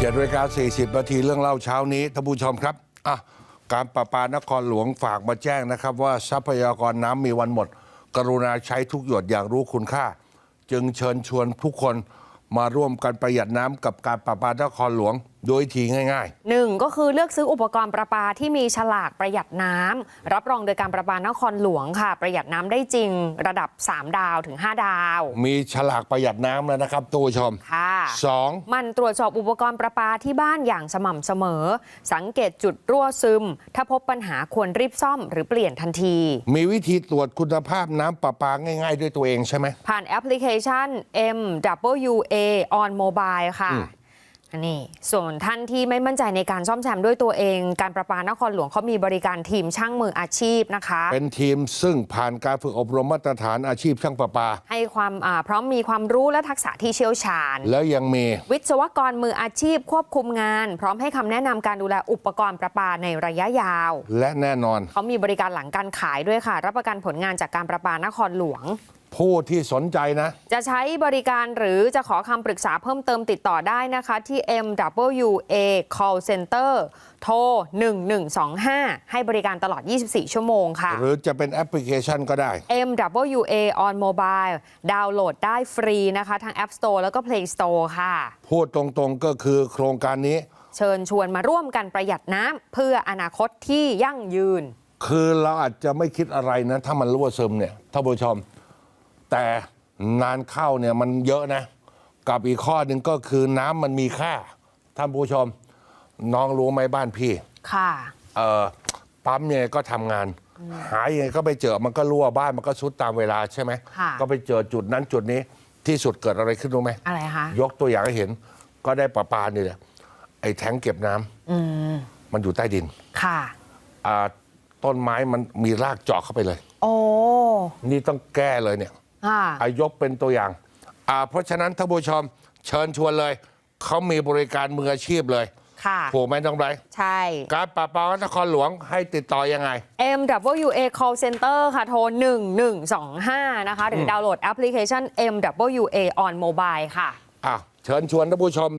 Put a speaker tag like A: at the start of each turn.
A: เจ็ดนาฬิกาสี่สิบนาทีเรื่องเล่าเช้านี้ท่านผู้ชมครับอะการประปานครหลวงฝากมาแจ้งนะครับ ว่าทรัพยากรน้ำมีวันหมด กรุณาใช้ทุกหยดอย่างรู้คุณค่า จึงเชิญชวนทุกคนมาร่วมกันประหยัดน้ำกับการประปานครหลวง โดยทีง่าย
B: หนึ่งก็คือเลือกซื้ออุปกรณ์ประปาที่มีฉลากประหยัดน้ำรับรองโดยการประปานครหลวงค่ะ ประหยัดน้ำได้จริงระดับ 3 ดาวถึง 5 ดาว
A: ๆมีฉลากประหยัดน้ำแล้วนะครับท่านผู้ชม
B: ค่ะ
A: สอง
B: มันตรวจสอบอุปกรณ์ประปาที่บ้านอย่างสม่ำเสมอ สังเกตจุดรั่วซึม ถ้าพบปัญหาควรรีบซ่อมหรือเปลี่ยนทันที
A: มีวิธีตรวจคุณภาพน้ำประปาง่าย ๆ ด้วยตัวเองใช่ไหม
B: ผ่านแอปพลิเคชัน MWA on mobile ค่ะ
A: อืม
B: อั นนี้ส่วนท่านที่ไม่มั่นใจในการซ่อมแซมด้วยตัวเอง การประปานครหลวงเขามีบริการทีมช่างมืออาชีพนะคะ
A: เป็นทีมซึ่งผ่านการฝึกอบรมมาตรฐานอาชีพช่างประปา
B: ให้ความอ่าพร้อมมีความรู้และทักษะที่เชี่ยวชาญ
A: แล้วยังมี
B: วิศวกรมืออาชีพควบคุมงาน พร้อมให้คำแนะนำการดูแลอุปกรณ์ประปาในระยะยาว
A: และแน่นอน
B: เขามีบริการหลังการขายด้วยค่ะ รับประกันผลงานจากการประปานครหลวง
A: ผู้ที่สนใจนะ
B: จะใช้บริการหรือจะขอคำปรึกษาเพิ่มเติมติดต่อได้นะคะที่ MWA Call Center โทร 1125 ให้บริการตลอด 24 ชั่วโมงค่ะ
A: หรือจะเป็นแอปพลิเคชันก็ได้
B: MWA on mobile ดาวน์โหลดได้ฟรีนะคะทั้ง App Store แล้วก็ Play Store ค่ะ
A: พูดตรงๆก็คือโครงการนี้
B: เชิญชวนมาร่วมกันประหยัดน้ำเพื่ออนาคตที่ยั่งยืน
A: คือเราอาจจะไม่คิดอะไรนะ ถ้ามันรั่วซึมเนี่ยท่านผู้ชม แต่นานเข้าเนี่ยมันเยอะนะ กับอีกข้อหนึ่งก็คือน้ำมันมีค่า ท่านผู้ชม น้องรู้ไหมบ้านพี่
B: ค่ะ
A: เอ่อปั๊มยังไงก็ทำงาน หายังไงก็ไปเจอมันก็รั่วบ้านมันก็ซุดตามเวลาใช่ไหม
B: ค่ะ
A: ก็ไปเจอจุดนั้นจุดนี้ที่สุดเกิดอะไรขึ้นรู้ไหม
B: อะไรคะ
A: ยกตัวอย่างให้เห็นก็ได้ประปาเนี่ยแหละไอ้แทงเก็บน้ำมันอยู่ใต้ดิน
B: ค่ะ
A: อ่าต้นไม้มันมีรากเจาะเข้าไปเลย
B: โอ้
A: นี่ต้องแก้เลยเนี่ย
B: ค่ะ
A: อายกเป็นตัวอย่างอ่าเพราะฉะนั้นท่านผู้ชมเชิญชวนเลย เขามีบริการมืออาชีพเลย
B: ค่ะ
A: ถูกไหมน้องไบรท์
B: ใช่
A: การปราบปรามนครหลวงให้ติดต่อยังไง
B: MWA Call Center ค่ะ โทร 1125 นะคะ หรือดาวน์โหลดแอปพลิเคชัน MWA on mobile ค่ะ
A: อะ เชิญชวนท่านผู้ชม